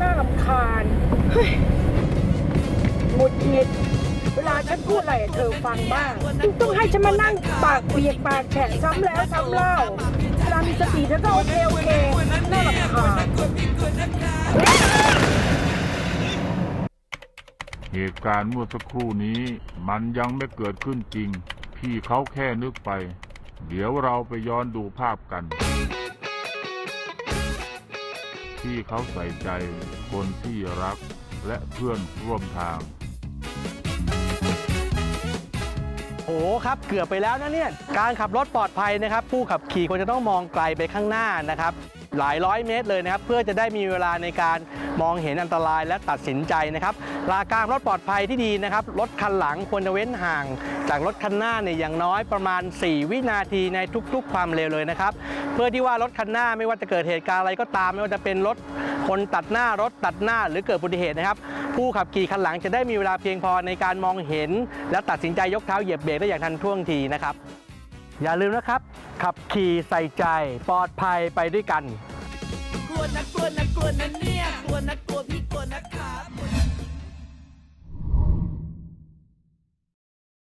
น่ารำคาญเฮ้ยหงุดหงิดเวลาฉันพูดอะไรเธอฟังบ้างต้องให้ฉันมานั่งปากเปียกปากแฉะซ้ำแล้วซ้ำเล่าเวลามีสติเธอก็โอเคโอเคน่ารำคาญเหตุการณ์เมื่อสักครู่นี้ มันยังไม่เกิดขึ้นจริง พี่เขาแค่นึกไป เดี๋ยวเราไปย้อนดูภาพกัน ที่เขาใส่ใจคนที่รักและเพื่อนร่วมทาง โอ้ครับเกือบไปแล้วนะเนี่ย การขับรถปลอดภัยนะครับ ผู้ขับขี่ควรจะต้องมองไกลไปข้างหน้านะครับ หลายร้อยเมตรเลยนะครับ เพื่อจะได้มีเวลาในการมองเห็นอันตรายและตัดสินใจนะครับหลากการรถปลอดภัยที่ดีนะครับ รถคันหลังควรจะเว้นห่าง จากรถคันหน้าเนี่ยอย่างน้อยประมาณ 4 วินาทีในทุก ๆ ความเร็วเลยนะครับ เพื่อที่ว่ารถคันหน้าไม่ว่าจะเกิดเหตุการณ์อะไรก็ตาม ไม่ว่าจะเป็นรถคนตัดหน้ารถตัดหน้าหรือเกิดอุบัติเหตุนะครับ ผู้ขับขี่คันหลังจะได้มีเวลาเพียงพอในการมองเห็น และตัดสินใจยกเท้าเหยียบเบรกได้อย่างทันท่วงทีนะครับอย่าลืมนะครับ ขับขี่ใส่ใจ ปลอดภัยไปด้วยกัน กลัวนะกลัวนะกลัวนะเนี่ยกลัวนะกลัวพี่กลัวนะครับ